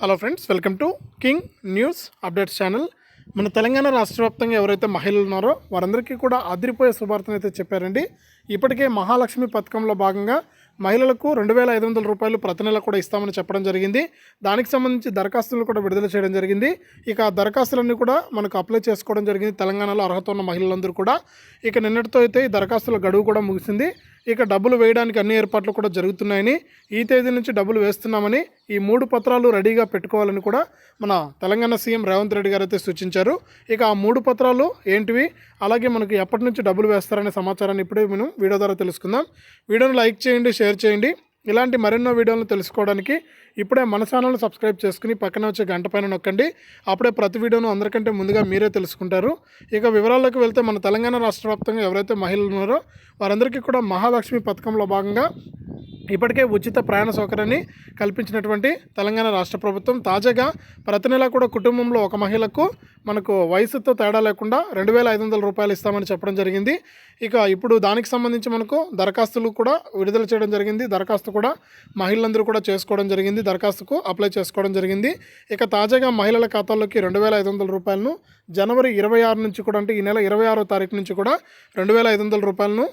Hello friends welcome to king news updates channel. మన తెలంగాణ రాష్ట్ర వ్యాప్తంగా ఎవరైతే మహిళలు ఉన్నారో వారందరికీ కూడా అదిరిపోయే శుభార్తను అయితే చెప్పారండి. ఇప్పటికే మహాలక్ష్మి పథకంలో భాగంగా మహిళలకు రెండు వేల ఐదు వందల రూపాయలు ప్రతి నెల కూడా ఇస్తామని చెప్పడం జరిగింది. దానికి సంబంధించి దరఖాస్తులు కూడా విడుదల చేయడం జరిగింది. ఇక దరఖాస్తులన్నీ కూడా మనకు అప్లై చేసుకోవడం జరిగింది. తెలంగాణలో అర్హత ఉన్న మహిళలందరూ కూడా. ఇక నిన్నటితో అయితే ఈ దరఖాస్తుల గడువు కూడా ముగిసింది. ఇక డబ్బులు వేయడానికి అన్ని ఏర్పాట్లు కూడా జరుగుతున్నాయని ఈ తేదీ నుంచి డబ్బులు వేస్తున్నామని ఈ మూడు పత్రాలు రెడీగా పెట్టుకోవాలని కూడా మన తెలంగాణ సీఎం రేవంత్ రెడ్డి గారు అయితే సూచించారు. ఇక ఆ మూడు పత్రాలు ఏంటివి? అలాగే మనకి ఎప్పటి నుంచి డబ్బులు వేస్తారనే సమాచారాన్ని ఇప్పుడే మనం వీడియో ద్వారా తెలుసుకుందాం. వీడియోను లైక్ చేయండి షేర్ చేయండి. ఇలాంటి మరెన్నో వీడియోలను తెలుసుకోవడానికి ఇప్పుడే మన ఛానల్ను సబ్స్క్రైబ్ చేసుకుని పక్కన వచ్చే గంట పైన నొక్కండి. అప్పుడే ప్రతి వీడియోను అందరికంటే ముందుగా మీరే తెలుసుకుంటారు. ఇక వివరాల్లోకి వెళ్తే మన తెలంగాణ రాష్ట్ర వ్యాప్తంగా ఎవరైతే మహిళలు ఉన్నారో వారందరికీ కూడా మహాలక్ష్మి పథకంలో భాగంగా ఇప్పటికే ఉచిత ప్రయాణ సౌకర్యాన్ని కల్పించినటువంటి తెలంగాణ రాష్ట్ర ప్రభుత్వం తాజాగా ప్రతి నెల కూడా కుటుంబంలో ఒక మహిళకు మనకు వయసుతో తేడా లేకుండా రెండు వేల ఐదు వందల రూపాయలు ఇస్తామని చెప్పడం జరిగింది. ఇక ఇప్పుడు దానికి సంబంధించి మనకు దరఖాస్తులు కూడా విడుదల చేయడం జరిగింది. దరఖాస్తు కూడా మహిళలందరూ కూడా చేసుకోవడం జరిగింది. దరఖాస్తుకు అప్లై చేసుకోవడం జరిగింది. ఇక తాజాగా మహిళల ఖాతాల్లోకి రెండు వేల ఐదు వందల రూపాయలను జనవరి ఇరవై ఆరు నుంచి కూడా అంటే ఈ నెల ఇరవై ఆరో తారీఖు నుంచి కూడా రెండు వేల ఐదు వందల రూపాయలను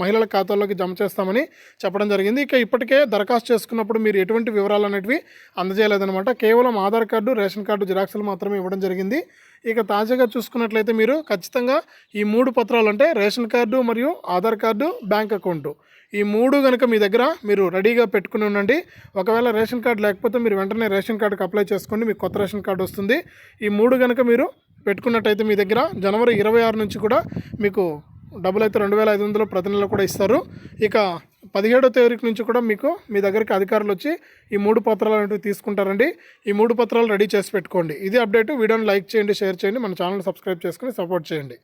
మహిళల ఖాతాల్లోకి జమ చేస్తామని చెప్పడం జరిగింది. ఇక ఇప్పటికే దరఖాస్తు చేసుకున్నప్పుడు మీరు ఎటువంటి వివరాలు అనేటివి అందజేయలేదన్నమాట. కేవలం ఆధార్ కార్డు రేషన్ కార్డు జిరాక్సులు మాత్రమే ఇవ్వడం జరిగింది. ఇక తాజాగా చూసుకున్నట్లయితే మీరు ఖచ్చితంగా ఈ మూడు పత్రాలు అంటే రేషన్ కార్డు మరియు ఆధార్ కార్డు బ్యాంక్ అకౌంటు. ఈ మూడు కనుక మీ దగ్గర మీరు రెడీగా పెట్టుకుని ఉండండి. ఒకవేళ రేషన్ కార్డు లేకపోతే మీరు వెంటనే రేషన్ కార్డుకి అప్లై చేసుకోండి. మీకు కొత్త రేషన్ కార్డు వస్తుంది. ఈ మూడు కనుక మీరు పెట్టుకున్నట్టయితే మీ దగ్గర జనవరి ఇరవై ఆరు నుంచి కూడా మీకు డబ్బులు అయితే రెండు వేల ఐదు వందలు ప్రతి నెల కూడా ఇస్తారు. ఇక పదిహేడో తారీఖు నుంచి కూడా మీకు మీ దగ్గరికి అధికారులు వచ్చి ఈ మూడు పత్రాలు అనేవి తీసుకుంటారండి. ఈ మూడు పత్రాలు రెడీ చేసి పెట్టుకోండి. ఇది అప్డేట్. వీడియోని లైక్ చేయండి షేర్ చేయండి. మన ఛానల్ సబ్స్క్రైబ్ చేసుకుని సపోర్ట్ చేయండి.